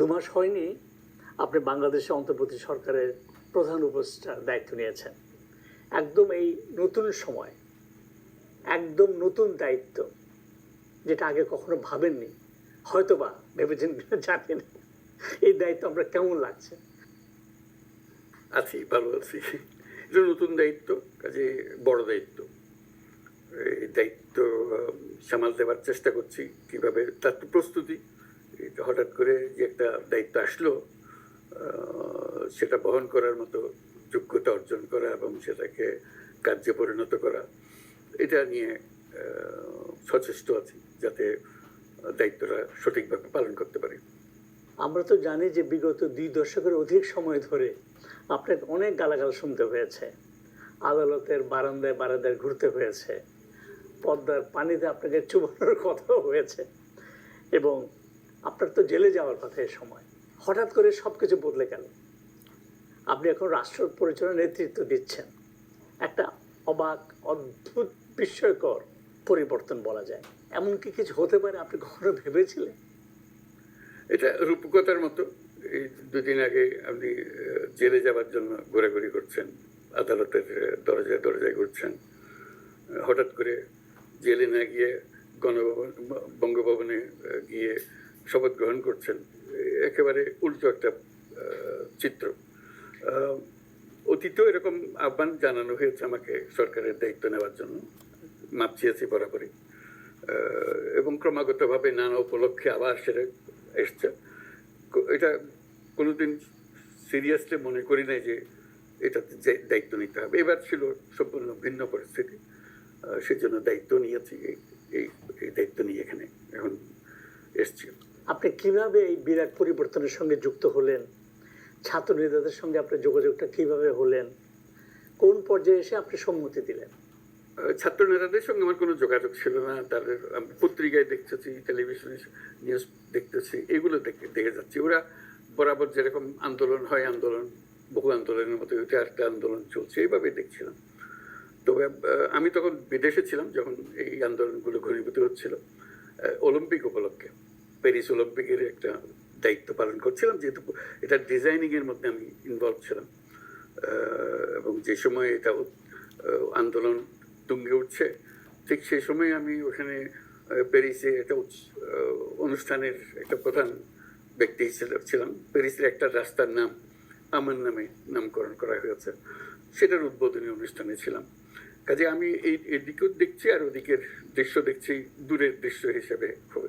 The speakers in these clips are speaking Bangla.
দু মাস হয়নি, আপনি বাংলাদেশে অন্তর্বর্তী সরকারের প্রধান উপদেষ্টার দায়িত্ব নিয়েছেন। একদম এই নতুন সময়, একদম নতুন দায়িত্ব, যেটা আগে কখনো ভাবেননি, হয়তোবা ভেবেছেন জানেন এই দায়িত্ব আমরা কেমন লাগছে? আছি, ভালো আছি। এটা নতুন দায়িত্ব, কাজে বড় দায়িত্ব। এই দায়িত্ব সামাল দেওয়ার চেষ্টা করছি, কীভাবে তার তো প্রস্তুতি হঠাৎ করে যে একটা দায়িত্ব আসলো সেটা বহন করার মতো যোগ্যতা অর্জন করা এবং সেটাকে কার্যে পরিণত করা, এটা নিয়ে সচেষ্ট আছি যাতে দায়িত্বটা সঠিকভাবে পালন করতে পারি। আমরা তো জানি যে বিগত দুই দশকের অধিক সময় ধরে আপনাকে অনেক গালাগাল শুনতে হয়েছে। আদালতের বারান্দায় বারান্দায় ঘুরতে হয়েছে। পদ্মার পানিতে আপনাকে চুবানোর কথাও হয়েছে। এবং আপনার তো জেলে যাওয়ার কথা এ সময়। হঠাৎ করে সব কিছু বদলে গেল। আপনি এখন রাষ্ট্র পরিচালনার নেতৃত্ব দিচ্ছেন। একটা অবাক, অদ্ভুত, বিস্ময়কর পরিবর্তন বলা যায়। এমন কি কিছু হতে পারে আপনি কখনো ভেবেছিলেন? এটা রূপকতার মতো। এই দুদিন আগে আপনি জেলে যাওয়ার জন্য ঘোরাঘুরি করছেন, আদালতের দরজায় দরজায় ঘুরছেন। হঠাৎ করে জেলে না গিয়ে গণভবন, বঙ্গভবনে গিয়ে শপথ গ্রহণ করছেন, একেবারে উল্টো একটা চিত্র। অতীতেও এরকম আহ্বান জানানো হয়েছে আমাকে সরকারের দায়িত্ব নেওয়ার জন্য, মাপ বরাবরই। এবং ক্রমাগতভাবে নানা উপলক্ষে আবার সেটা এসছে। এটা কোনোদিন সিরিয়াসলি মনে করি নাই যে এটাতে দায়িত্ব নিতে হবে। এবার ছিল সম্পূর্ণ ভিন্ন পরিস্থিতি। সেজন্য দায়িত্ব নিয়েছি এই এই দায়িত্ব নিয়ে এখানে এখন এসছি। আপনি কীভাবে এই বিরাট পরিবর্তনের সঙ্গে যুক্ত হলেন? ছাত্র নেতাদের সঙ্গে আপনার যোগাযোগটা কীভাবে হলেন? কোন পর্যায়ে এসে আপনি সম্মতি দিলেন? ছাত্র নেতাদের সঙ্গে আমার কোনো যোগাযোগ ছিল না। তাদের পত্রিকায় দেখতেছি টেলিভিশনে নিউজ দেখতেছি, এগুলো দেখে দেখে যাচ্ছি। ওরা বরাবর যেরকম আন্দোলন হয় আন্দোলন, বহু আন্দোলনের মতো এটা একটা আন্দোলন চলছে এইভাবে দেখছিলাম। তবে আমি তখন বিদেশে ছিলাম, যখন এই আন্দোলনগুলো ঘনীভূত হচ্ছিল অলিম্পিক উপলক্ষে। প্যারিস অলিম্পিকের একটা দায়িত্ব পালন করছিলাম, যেহেতু এটা ডিজাইনিংয়ের মধ্যে আমি ইনভলভ ছিলাম। এবং যে সময় এটা আন্দোলন তুঙ্গে উঠছে, ঠিক সেই সময় আমি ওখানে প্যারিসে একটা অনুষ্ঠানের একটা প্রধান ব্যক্তি হিসেবে ছিলাম। প্যারিসের একটা রাস্তার নাম আমার নামে নামকরণ করা হয়েছে। সেটার উদ্বোধনী অনুষ্ঠানে ছিলাম। কাজে আমি এই, এদিকেও দেখছি আর ওদিকের দৃশ্য দেখছি, দূরের দৃশ্য হিসেবে খুব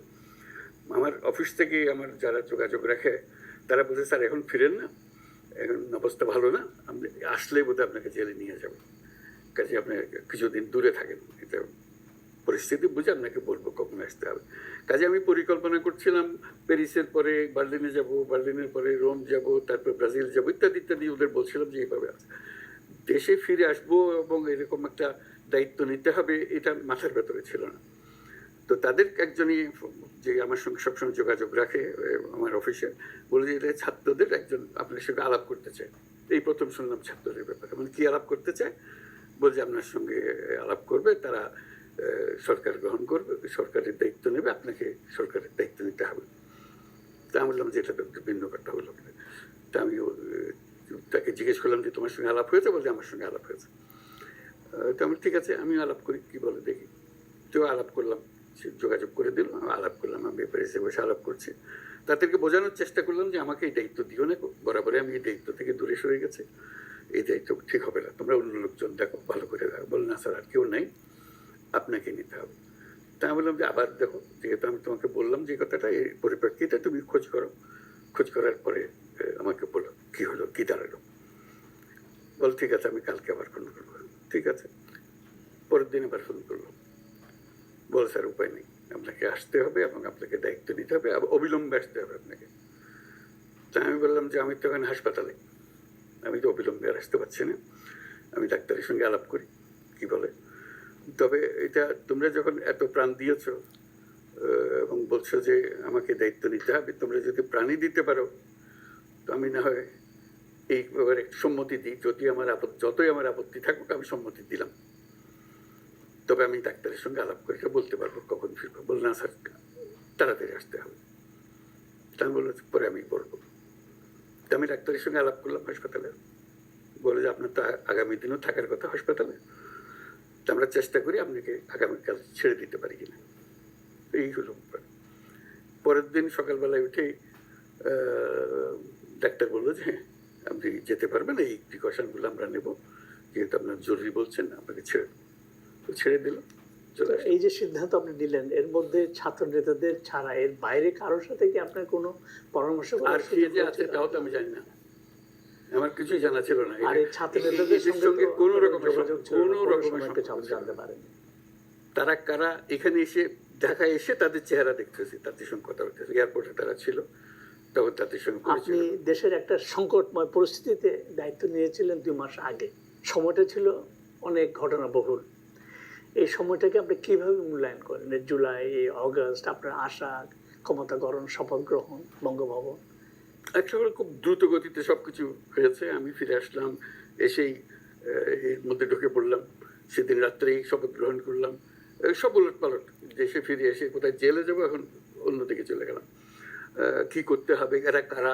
আমার অফিস থেকে আমার যারা যোগাযোগ রাখে, তারা বলছে, স্যার, এখন ফিরেন না। এখন অবস্থা ভালো না। আপনি আসলেই বোধহয় আপনাকে জেলে নিয়ে যাব। কাজে আপনি কিছুদিন দূরে থাকেন। এটা পরিস্থিতি বুঝে আপনাকে বলব কখন আসতে হবে। কাজে আমি পরিকল্পনা করছিলাম, প্যারিসের পরে বার্লিনে যাব, বার্লিনের পরে রোম যাব, তারপর ব্রাজিল যাব, ইত্যাদি ইত্যাদি। ওদের বলছিলাম যে এইভাবে দেশে ফিরে আসব এবং এরকম একটা দায়িত্ব নিতে হবে, এটা মাথার ভেতরে ছিল না। তো তাদের একজনই যে আমার সঙ্গে সবসময় যোগাযোগ রাখে আমার অফিসে, বলে যে ছাত্রদের একজন আপনার সঙ্গে আলাপ করতে চায়। এই প্রথম শুনলাম ছাত্রদের ব্যাপারে। মানে কি আলাপ করতে চায়? বলছে, আপনার সঙ্গে আলাপ করবে, তারা সরকার গ্রহণ করবে, সরকারের দায়িত্ব নেবে, আপনাকে সরকারের দায়িত্ব নিতে হবে। তা আমি বললাম, যে, এটা তো ভিন্ন কথা হলো। তা আমি তাকে জিজ্ঞেস করলাম যে, তোমার সঙ্গে আলাপ হয়েছে? বলছে, আমার সঙ্গে আলাপ হয়েছে। তো আমি ঠিক আছে আমি আলাপ করি, কি বলে দেখি। তো আলাপ করলাম। যোগাযোগ করে দিল, আলাপ করলাম, আমি প্যারিসে বসে আলাপ করছি। তাদেরকে বোঝানোর চেষ্টা করলাম যে, আমাকে এই দায়িত্ব দিও না বরাবরই আমি এই দায়িত্ব থেকে দূরে সরে গেছে। এই দায়িত্ব ঠিক হবে না। তোমরা অন্য লোকজন দেখো, ভালো করে দেখো। বল না স্যার, আর কেউ নাই। আপনাকে নিতে হবে। তা আমি বললাম যে, আবার দেখো, যেহেতু আমি তোমাকে বললাম যে কথাটা, এই পরিপ্রেক্ষিতে তুমি খোঁজ করো। খোঁজ করার পরে আমাকে বলো, কি হলো, কি দাঁড়াল? বল, ঠিক আছে, আমি কালকে আবার ফোন করব। ঠিক আছে? পরের দিন আবার ফোন করল বল স্যার উপায় নেই। আপনাকে আসতে হবে এবং আপনাকে দায়িত্ব নিতে হবে অবিলম্বে আসতে হবে আপনাকে। তা আমি বললাম যে আমি তো এখানে হাসপাতালে। আমি তো অবিলম্বে আর আসতে পারছি না। আমি ডাক্তারের সঙ্গে আলাপ করি, কি বলে? তবে এটা তোমরা যখন এত প্রাণ দিয়েছ এবং বলছো যে আমাকে দায়িত্ব নিতে হবে, তোমরা যদি প্রাণী দিতে পারো, তো আমি না হয় এই ব্যাপারে সম্মতি দিই। যদি আমার আপত্তি যতই আমার আপত্তি থাকুক, আমি সম্মতি দিলাম। তবে আমি ডাক্তারের সঙ্গে আলাপ করে বলতে পারব কখন ফিরবো। বল না স্যার তাড়াতাড়ি আসতে হবে। তা আমি বললাম পরে আমি বলব। তা আমি ডাক্তারের সঙ্গে আলাপ করলাম হাসপাতালে। বলে যে আপনার তো আগামী দিনও থাকার কথা হাসপাতালে। তা আমরা চেষ্টা করি আপনাকে আগামীকাল ছেড়ে দিতে পারি কিনা। এই হলো পরের দিন সকালবেলায় আহ, ডাক্তার বলল যে হ্যাঁ আপনি যেতে পারবেন এই প্রিকশনগুলো আমরা নেব। যেহেতু আপনার জরুরি বলছেন আপনাকে ছেড়ে দেব। ছেড়ে দিল। এই যে সিদ্ধান্ত আপনি নিলেন এর মধ্যে ছাত্র নেতাদের ছাড়া এর বাইরে কারোর সাথে কি আপনার কোনো পরামর্শ আর যে আছে তাও তো আমি জানি না। আমার কিছুই জানা ছিল না। আর ছাত্র নেতাদের সঙ্গে কোনো রকমের কোনো রকমের জানতে পারেন। তারা কারা এখানে এসে দেখা এসে তাদের চেহারা দেখতেছি তাদের সঙ্গে কথা বলতেছি। এয়ারপোর্টে তারা ছিল তখন তাদের সঙ্গে আপনি দেশের একটা সংকটময় পরিস্থিতিতে দায়িত্ব নিয়েছিলেন দুই মাস আগে। সময়টা ছিল অনেক ঘটনাবহুল। এই সময়টাকে আপনি কীভাবে মূল্যায়ন করেন? জুলাই এই অগস্ট, আপনার আশা ক্ষমতা গ্রহণ শপথ গ্রহণ, বঙ্গভবন? একেবারে খুব দ্রুত গতিতে সবকিছু হয়েছে। আমি ফিরে আসলাম, এসেই এর মধ্যে ঢুকে পড়লাম। সেদিন রাত্রেই শপথ গ্রহণ করলাম। সব উলট পালট দেশে ফিরে এসে কোথায় জেলে যাব, এখন অন্যদিকে চলে গেলাম। কি করতে হবে, এরা কারা?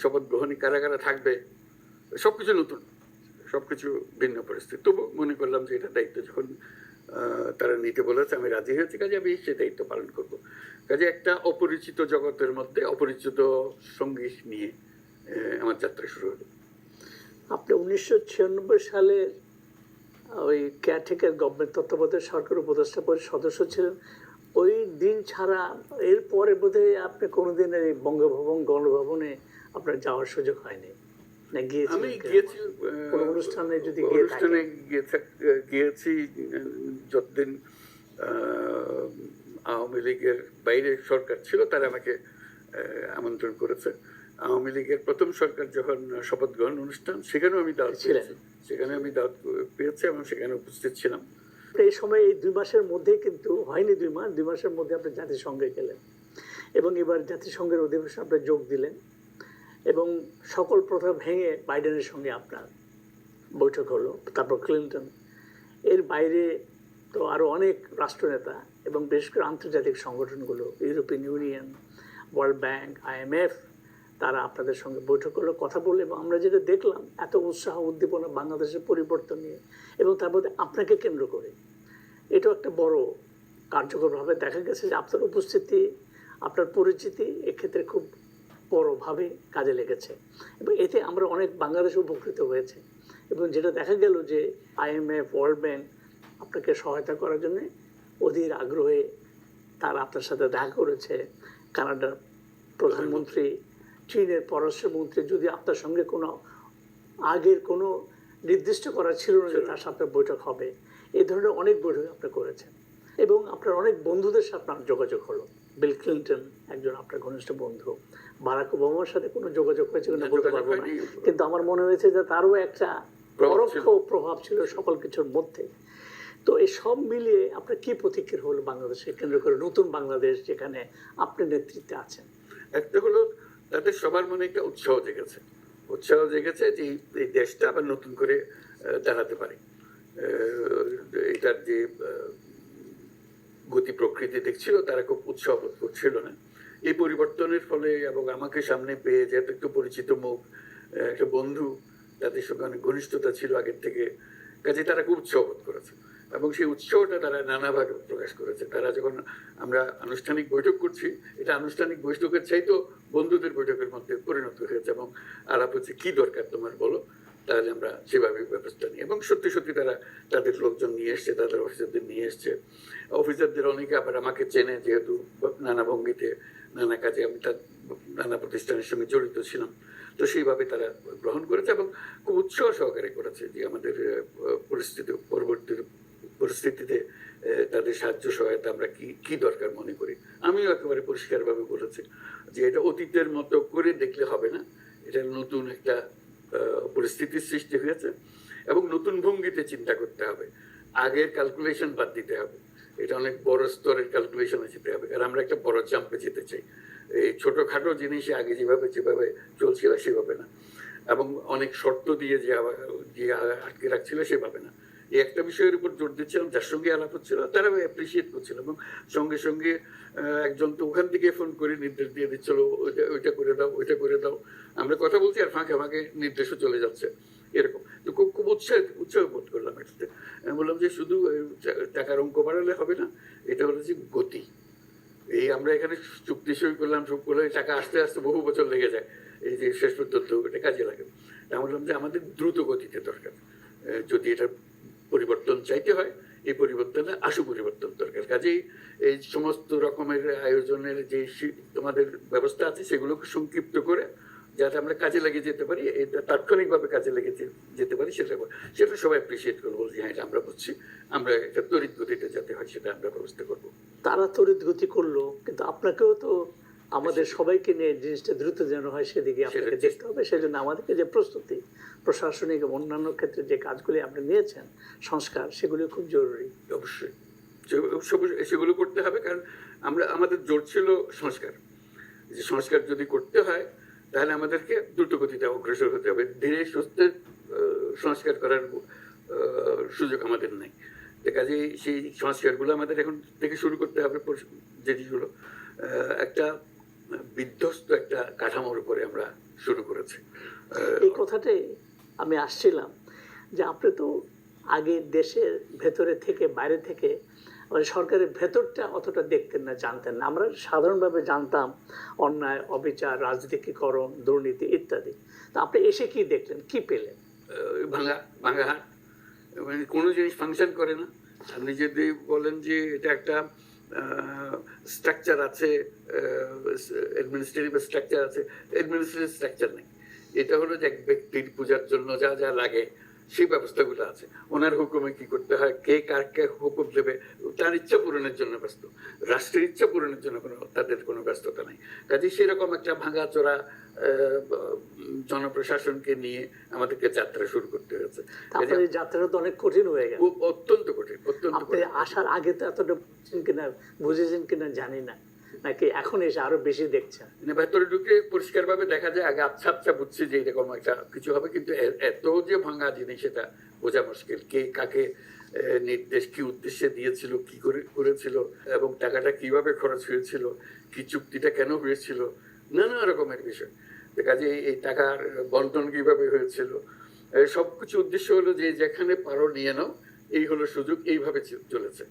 শপথ গ্রহণে কারা কারা থাকবে? সবকিছু নতুন। সবকিছু ভিন্ন পরিস্থিতি। তবু মনে করলাম যে এটা দায়িত্ব যখন তারা নিতে বলেছে, আমি রাজি হয়েছি, কাজে আমি সে দায়িত্ব পালন করব। কাজে একটা অপরিচিত জগতের মধ্যে অপরিচিত সঙ্গী নিয়ে আমার যাত্রা শুরু হলো। আপনি উনিশশো ছিয়ানব্বই সালে ওই কেয়ারটেকার গভর্নমেন্ট তত্ত্বাবধায়ক সরকার উপদেষ্টা পরিষদ সদস্য ছিলেন। ওই দিন ছাড়া এরপরে বোধহয় আপনি কোনোদিন এই বঙ্গভবন, গণভবনে আপনার যাওয়ার সুযোগ হয়নি। না আমি গিয়েছি অনুষ্ঠানে যদি গিয়ে অনুষ্ঠানে গিয়েছি যতদিন আওয়ামী লীগের বাইরে সরকার ছিল তারা আমাকে আমন্ত্রণ করেছে। আওয়ামী লীগের প্রথম সরকার যখন শপথ গ্রহণ অনুষ্ঠান সেখানেও আমি দাওয়াত। পেয়েছি। সেখানে আমি দাওয়াত পেয়েছি এবং সেখানে উপস্থিত ছিলাম। এই সময় এই দুই মাসের মধ্যে কিন্তু হয়নি দুই মাস দুই মাসের মধ্যে আপনি জাতিসংঘে গেলেন এবং এবার জাতিসংঘের অধিবেশনে আপনি যোগ দিলেন। এবং সকল প্রথা ভেঙে বাইডেনের সঙ্গে আপনার বৈঠক হলো, তারপর ক্লিন্টন। এর বাইরে তো আরও অনেক রাষ্ট্রনেতা এবং বিশেষ করে আন্তর্জাতিক সংগঠনগুলো, European union, world bank IMF তারা আপনাদের সঙ্গে বৈঠক করল, কথা বলল এবং আমরা যেটা দেখলাম, এত উৎসাহ, উদ্দীপনা বাংলাদেশের পরিবর্তন নিয়ে এবং তার মধ্যে আপনাকে কেন্দ্র করে। এটাও একটা বড় কার্যকরভাবে দেখা গেছে যে আপনার উপস্থিতি, আপনার পরিচিতি এক্ষেত্রে খুব বড়ভাবে কাজে লেগেছে। এবং এতে আমরা অনেক বাংলাদেশ উপকৃত হয়েছে। এবং যেটা দেখা গেল যে আইএমএফ ওয়ার্ল্ড ব্যাংক আপনাকে সহায়তা করার জন্য অধীর আগ্রহে তারা আপনার সাথে দেখা করেছে। কানাডার প্রধানমন্ত্রী, চীনের পররাষ্ট্রমন্ত্রী, যদি আপনার সঙ্গে কোনো আগের কোনো নির্দিষ্ট করা ছিল না যে তার সাথে বৈঠক হবে এই ধরনের অনেক বৈঠক আপনি করেছেন। এবং আপনার অনেক বন্ধুদের সাথে আপনার যোগাযোগ হলো। বিল ক্লিন্টন একজন আপনার ঘনিষ্ঠ বন্ধু। বারাক ওবামার সাথে কোনো যোগাযোগ হয়েছে কিনা বলতে পারব না। কিন্তু আমার মনে হয়েছে যে তারও একটা পরোক্ষ প্রভাব ছিল সকল কিছুর মধ্যে। তো এই সব মিলিয়ে আপনার কি প্রতিক্রিয়া হলো বাংলাদেশে কেন্দ্র করে নতুন বাংলাদেশ যেখানে আপনি নেতৃত্বে আছেন? একটা হলো তাদের সবার মনে একটা উৎসাহ জেগেছে। উৎসাহ জেগেছে যে এই- দেশটা আবার নতুন করে দাঁড়াতে পারে। এটার যে গতি প্রকৃতি দেখছিল তারা খুব উৎসাহ বোধ করছিল না। এই পরিবর্তনের ফলে এবং আমাকে সামনে পেয়ে যেহেতু একটু পরিচিত মুখ একটা বন্ধু তাদের সঙ্গে অনেক ঘনিষ্ঠতা ছিল আগের থেকে, কাজে তারা খুব উৎসাহ বোধ করেছে। এবং সেই উৎসাহটা তারা নানাভাবে প্রকাশ করেছে। তারা যখন আমরা আনুষ্ঠানিক বৈঠক করছি, এটা আনুষ্ঠানিক বৈঠকের চাইতেও বন্ধুদের বৈঠকের মধ্যে পরিণত হয়েছে এবং আলাপ হচ্ছে, কি দরকার তোমার বলো? তাহলে আমরা সেভাবে ব্যবস্থা নিই। এবং সত্যি সত্যি তারা তাদের লোকজন নিয়ে এসছে, তাদের অফিসারদের নিয়ে এসছে। অফিসারদের অনেকে আবার আমাকে চেনে, যেহেতু নানা ভঙ্গিতে নানা কাজে আমি তার নানা প্রতিষ্ঠানের সঙ্গে জড়িত ছিলাম। তো সেইভাবে তারা গ্রহণ করেছে এবং খুব উৎসাহ সহকারে করেছে যে আমাদের পরিস্থিতি পরবর্তী পরিস্থিতিতে তাদের সাহায্য সহায়তা আমরা কি কি দরকার মনে করি। আমিও একেবারে পরিষ্কারভাবে বলেছি যে এটা অতীতের মতো করে দেখলে হবে না। এটা নতুন একটা পরিস্থিতির সৃষ্টি হয়েছে এবং নতুন ভঙ্গিতে চিন্তা করতে হবে। আগের ক্যালকুলেশন বাদ দিতে হবে। এটা অনেক বড় স্তরের ক্যালকুলেশনে যেতে হবে কারণ আমরা একটা বড় জাম্পে যেতে চাই। এই ছোটখাটো জিনিসে আগে যেভাবে যেভাবে চলছিল সেভাবে না। এবং অনেক শর্ত দিয়ে যে আটকে রাখছিল সেভাবে না। এই একটা বিষয়ের উপর জোর দিচ্ছিলাম, যার সঙ্গে আলাপ হচ্ছিল, তারা অ্যাপ্রিসিয়েট করছিল এবং সঙ্গে সঙ্গে একজন তো ওখান থেকে ফোন করে নির্দেশ দিয়ে দিচ্ছিল ওইটা করে দাও, ওইটা করে দাও। আমরা কথা বলছি আর ফাঁকে ফাঁকে নির্দেশও চলে যাচ্ছে। এরকম। তো খুব খুব উৎসাহ উৎসাহ বোধ করলাম এটাতে আমি বললাম যে শুধু টাকার অঙ্ক বাড়ালে হবে না, এটা হলো যে গতি। এই আমরা এখানে চুক্তি সই করলাম, সব করলাম এই টাকা আসতে আসতে বহু বছর লেগে যায়। এই যে শেষ পর্যন্ত এটা কাজে লাগে। আমি বললাম যে আমাদের দ্রুত গতিতে দরকার। যদি এটা পরিবর্তন চাইতে হয়, এই পরিবর্তনে আশু পরিবর্তন দরকার। কাজেই এই সমস্ত রকমের আয়োজনের যে তোমাদের ব্যবস্থা আছে, সেগুলোকে সংক্ষিপ্ত করে যাতে আমরা কাজে লাগিয়ে যেতে পারি এটা তাৎক্ষণিকভাবে কাজে লেগে যেতে পারি সেটা সেটা সবাই অ্যাপ্রিসিয়েট করব যে হ্যাঁ এটা আমরা বুঝছি আমরা এটা তড়িৎ গতিতে যাতে হয় সেটা আমরা ব্যবস্থা করব। তারা তড়িৎ গতি করল কিন্তু আপনাকেও তো আমাদের সবাইকে নিয়ে জিনিসটা দ্রুত যেন হয় সেদিকে আপনাকে দেখতে হবে সেই জন্য আমাদেরকে যে প্রস্তুতি প্রশাসনিক এবং অন্যান্য ক্ষেত্রে যে কাজগুলি আপনি নিয়েছেন সংস্কার সেগুলি খুব জরুরি। অবশ্যই। সেগুলো করতে হবে কারণ আমরা আমাদের জোর ছিল সংস্কার। যে সংস্কার যদি করতে হয় তাহলে আমাদেরকে দ্রুত গতিতে অগ্রসর হতে হবে। ধীরে সুস্থে সংস্কার করার সুযোগ আমাদের নাই। কাজে সেই সংস্কারগুলো আমাদের এখন থেকে শুরু করতে হবে জিনিসগুলো একটা বিধ্বস্ত একটা কাঠামোর উপরে আমরা শুরু করেছি। এই কথাটাই আমি আসছিলাম যে আপনি তো আগে দেশের ভেতরে থেকে, বাইরে থেকে মানে সরকারের ভেতরটা অতটা দেখতেন না, জানতেন না। আমরা সাধারণভাবে জানতাম অন্যায়, অবিচার, রাজনীতিকরণ, দুর্নীতি ইত্যাদি। তা আপনি এসে কি দেখলেন? কি পেলেন? ভাঙা ভাঙা হাট। মানে কোনো জিনিস ফাংশন করে না। আপনি যদি বলেন যে এটা একটা স্ট্রাকচার আছে অ্যাডমিনিস্ট্রেটিভ স্ট্রাকচার আছে অ্যাডমিনিস্ট্রেটিভ স্ট্রাকচার নেই। এটা হলো যে এক ব্যক্তির পূজার জন্য যা যা লাগে। সেই ব্যবস্থাগুলো আছে। ওনার হুকুমে কি করতে হয়? কে কারকে হুকুম দেবে? তার ইচ্ছা পূরণের জন্য ব্যস্ত। রাষ্ট্রের ইচ্ছা পূরণের জন্য কোনো তাদের কোনো ব্যস্ততা নাই। কাজে সেরকম একটা ভাঙাচোরা জনপ্রশাসনকে নিয়ে আমাদেরকে যাত্রা শুরু করতে হয়েছে। এই যাত্রাটা তো অনেক কঠিন হয়ে গেল। খুব অত্যন্ত কঠিন অত্যন্ত কঠিন। আসার আগে তো এতটা বুঝছেন কিনা? বুঝেছেন কিনা? জানি না। নাকি এখন এসে আরও বেশি দেখছেন মানে ভেতরে ঢুকে পরিষ্কার ভাবে দেখা যায়, আগে আচ্ছা আচ্ছা বুঝছি যে এরকম একটা কিছু হবে, কিন্তু এত যে ভাঙা জিনিস এটা বোঝা মুশকিল। কে কাকে নির্দেশ, কি উদ্দেশ্যে দিয়েছিল, কি করে করেছিল, এবং টাকাটা কীভাবে খরচ হয়েছিল, কি চুক্তিটা কেন হয়েছিল, নানা রকমের বিষয়। কাজে এই টাকার বন্টন কীভাবে হয়েছিল সব কিছু উদ্দেশ্য হলো যে যেখানে পারো নিয়ে নাও, এই হলো সুযোগ, এইভাবে চলেছে।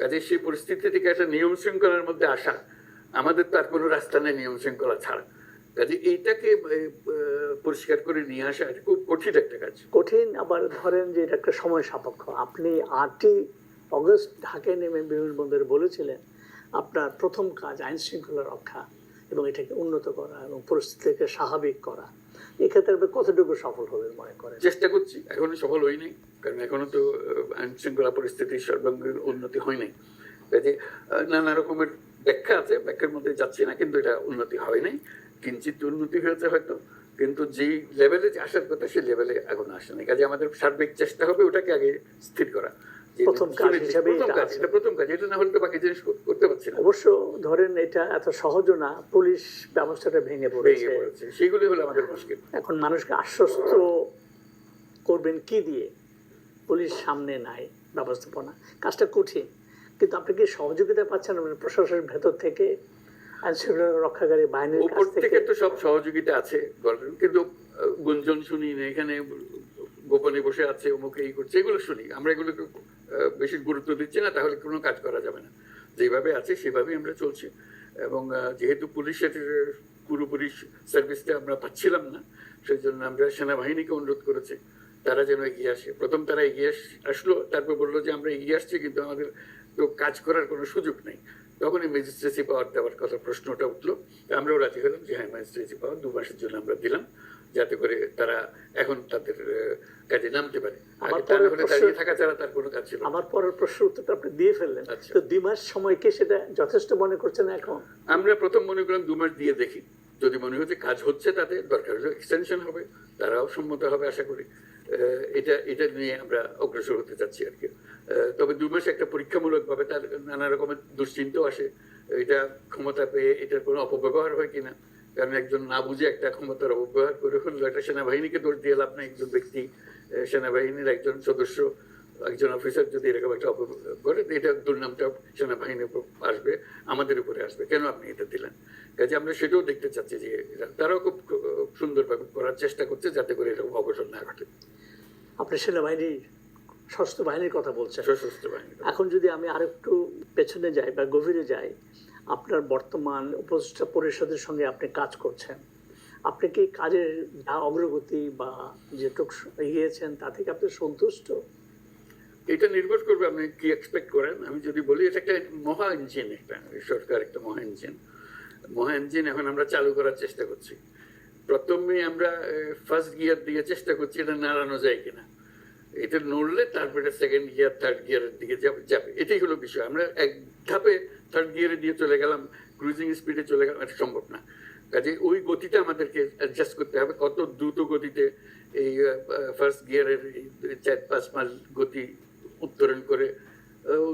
কাজে সেই পরিস্থিতি থেকে একটা নিয়ম শৃঙ্খলার মধ্যে আসা আমাদের তার কোনো রাস্তা নেই নিয়ম শৃঙ্খলা ছাড়া। কাজে এইটাকে পরিষ্কার করে নিয়ে আসা এটা খুব কঠিন একটা কাজ। কঠিন আবার ধরেন যে এটা একটা সময় সাপেক্ষ। আপনি আটই অগস্ট ঢাকায় নেমে বিমানবন্দরে বলেছিলেন আপনার প্রথম কাজ আইন শৃঙ্খলা রক্ষা এবং এটাকে উন্নত করা এবং পরিস্থিতিকে স্বাভাবিক করা। এক্ষেত্রে আপনি কতটুকু সফল হবে মনে করেন? চেষ্টা করছি এখনও সফল হয়নি কারণ এখনও তো আইন শৃঙ্খলা পরিস্থিতির সর্বাঙ্গীন উন্নতি হয়নি কাজে নানা রকমের ব্যাখ্যা আছে ব্যাখ্যার মধ্যে যাচ্ছি না কিন্তু এটা উন্নতি হয় নাই। কিঞ্চিত উন্নতি হয়েছে হয়তো কিন্তু যেই লেভেলে আসার কথা সেই লেভেলে এখন আসে নাই। কাজে আমাদের সার্বিক চেষ্টা হবে ওটাকে আগে স্থির করা। প্রথম কাজ হিসাবে এটা কাজ আছে। এটা প্রথম কাজ এটা না হলে তো বাকি জিনিস করতে পারছি না। অবশ্য ধরেন এটা এত না পুলিশ ব্যবস্থাটা ভেঙে পড়েছে। হলো আমাদের মুশকিল। এখন মানুষকে আশ্বস্ত করবেন কি দিয়ে? পুলিশ সামনে নাই ব্যবস্থাপনা। কাজটা কঠিন। কিন্তু আপনি কি সহযোগিতা পাচ্ছেন? মানে প্রশাসনের ভেতর থেকে আইন শৃঙ্খলা রক্ষাকারী বাহিনীর কাছ থেকে তো সব সহযোগিতা আছে কিন্তু গুঞ্জন শুনি না এখানে গোপনে বসে আছে অমুক এই করছে এগুলো শুনি। আমরা এগুলোকে বেশি গুরুত্ব দিচ্ছি না তাহলে কোনো কাজ করা যাবে না। যেভাবে আছে সেভাবেই আমরা চলছি। এবং যেহেতু পুলিশের পুরোপুরি সার্ভিসটা আমরা পাচ্ছিলাম না সেই জন্য আমরা সেনাবাহিনীকে অনুরোধ করেছি। তারা যেন এগিয়ে আসে। প্রথম তারা এগিয়ে আসলো তারপর বলল যে আমরা এগিয়ে আসছি কিন্তু আমাদের তো কাজ করার কোনো সুযোগ নেই। তখনই ম্যাজিস্ট্রেসি পাওয়ার দেওয়ার কথা প্রশ্নটা উঠল। আমরাও রাজি হলাম যে হ্যাঁ ম্যাজিস্ট্রেসি পাওয়ার দু মাসের জন্য আমরা দিলাম যাতে করে তারা এখন তাদের কাজে নামতে পারে। দাঁড়িয়ে থাকা ছাড়া তার কোনো কাজ ছিল আমার পরের প্রশ্ন উত্তরটা আপনি দিয়ে ফেললেন। আচ্ছা। তো দুই মাস সময় কি সেটা যথেষ্ট মনে করছেন এখন? আমরা প্রথম মনে করলাম দু মাস দিয়ে দেখি। যদি মনে হচ্ছে কাজ হচ্ছে তাতে, দরকার হলে এক্সটেনশন হবে, তারাও সম্মত হবে আশা করি। এটা এটা নিয়ে আমরা অগ্রসর হতে চাচ্ছি আর কি। তবে দু মাস একটা পরীক্ষামূলকভাবে তার নানা রকমের দুশ্চিন্তাও আসে। এটা ক্ষমতা পেয়ে এটার কোনো অপব্যবহার হয় কিনা? কারণ একজন না বুঝে একটা ক্ষমতার অপব্যবহার করে ফেলল একটা সেনাবাহিনীকে দোষ দিয়ে লাভ নেই। একজন ব্যক্তি সেনাবাহিনীর একজন সদস্য একজন অফিসার যদি এরকম একটা অপরাধ করে এটা দুর্নামটা সেনাবাহিনীর উপর আসবে আমাদের উপরে আসবে। কেন আপনি এটা দিলেন? কাজে আমরা সেটাও দেখতে চাচ্ছি যে তারাও খুব সুন্দরভাবে করার চেষ্টা করছে যাতে করে এরকম অঘটন না ঘটে। আপনি সেনাবাহিনীর সশস্ত্র বাহিনীর কথা বলছেন। সশস্ত্র বাহিনী এখন যদি আমি আরেকটু পেছনে যাই বা গভীরে যাই আপনার বর্তমান উপদেষ্টা পরিষদের সঙ্গে আপনি কাজ করছেন। আপনি কি কাজের যা অগ্রগতি বা যেটুকু এগিয়েছেন তা থেকে আপনি সন্তুষ্ট? এটা নির্ভর করবে আপনি কি এক্সপেক্ট করেন। আমি যদি বলি, এটা একটা মহা ইঞ্জিন একটা সরকার একটা মহা ইঞ্জিন মহা ইঞ্জিন এখন আমরা চালু করার চেষ্টা করছি। প্রথমে আমরা ফার্স্ট গিয়ার দিয়ে চেষ্টা করছি এটা নাড়ানো যায় কিনা। এটা নড়লে তারপরে সেকেন্ড গিয়ার থার্ড গিয়ারের দিকে যাবে এটাই হলো বিষয়। আমরা এক ধাপে থার্ড গিয়ারে দিয়ে চলে গেলাম ক্রুজিং স্পিডে চলে গেলাম, এটা সম্ভব না। কাজে ওই গতিটা আমাদেরকে অ্যাডজাস্ট করতে হবে, কত দ্রুত গতিতে এই ফার্স্ট গিয়ারের চার পাঁচ মাইল গতি উত্তরণ করে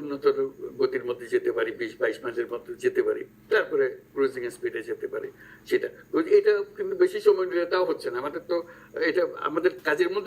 উন্নত গতির মধ্যে যেতে পারি, বিশ বাইশ মাইলের মধ্যে যেতে পারি, তারপরে ক্রুজিং স্পিডে যেতে পারি, সেটা। এটা কিন্তু বেশি সময় নিলে তাও হচ্ছে না। আমাদের তো এটা, আমাদের কাজের মধ্যে